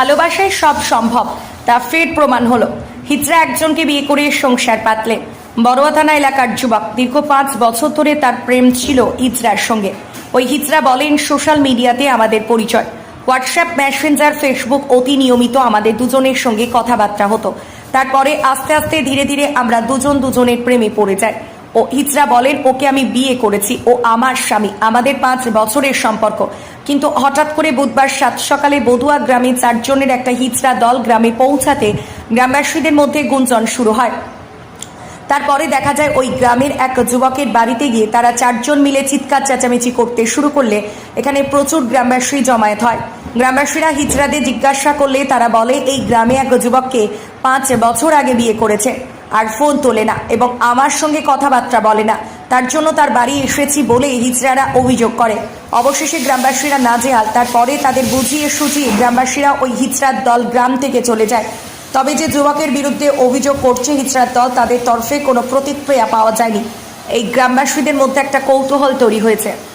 ভালোবাসায় সব সম্ভব। তা ফের প্রমাণ হলো। হিজরা একজনকে বিয়ে করে সংসার পাতলে। বড়ুয়া থানা এলাকার যুবক দীর্ঘ পাঁচ বছর ধরে তার প্রেম ছিল হিজরার সঙ্গে। ওই হিজরা বলেন, সোশ্যাল মিডিয়াতে আমাদের পরিচয়। হোয়াটসঅ্যাপ, মেসেঞ্জার, ফেসবুক অতি নিয়মিত আমাদের দুজনের সঙ্গে কথাবার্তা হতো। তারপরে আস্তে আস্তে ধীরে ধীরে আমরা দুজন দুজনের প্রেমে পড়ে যাই। ও হিজরা বলেন, ওকে আমি বিয়ে করেছি। ও আমার স্বামী। আমাদের পাঁচ বছরের সম্পর্ক। কিন্তু হঠাৎ করে বুধবার সাত সকালে বদুয়া গ্রামে চারজনের একটা হিজরা দল গ্রামে পৌঁছাতে গ্রামবাসীদের মধ্যে গুঞ্জন শুরু হয়। তারপরে দেখা যায়, ওই গ্রামের এক যুবকের বাড়িতে গিয়ে তারা চারজন মিলে চিৎকার চেঁচামেচি করতে শুরু করলে এখানে প্রচুর গ্রামবাসী জমায়েত হয়। গ্রামবাসীরা হিজড়াদের জিজ্ঞাসা করলে তারা বলে, এই গ্রামে এক যুবককে পাঁচ বছর আগে বিয়ে করেছে। আর ফোন তোলে না এবং আমার সঙ্গে কথাবার্তা বলে না। তার জন্য তার বাড়ি এসেছি বলে হিজড়ারা অভিযোগ করে। অবশেষে গ্রামবাসীরা নাজেহাল। তারপরে তাদের বুঝিয়ে সুঝিয়ে গ্রামবাসীরা ওই হিজড়ার দল গ্রাম থেকে চলে যায়। তবে যে যুবকের বিরুদ্ধে অভিযোগ করছে হিজড়ার দল, তাদের তরফে কোনো প্রতিক্রিয়া পাওয়া যায়নি। এই গ্রামবাসীদের মধ্যে একটা কৌতূহল তৈরি হয়েছে।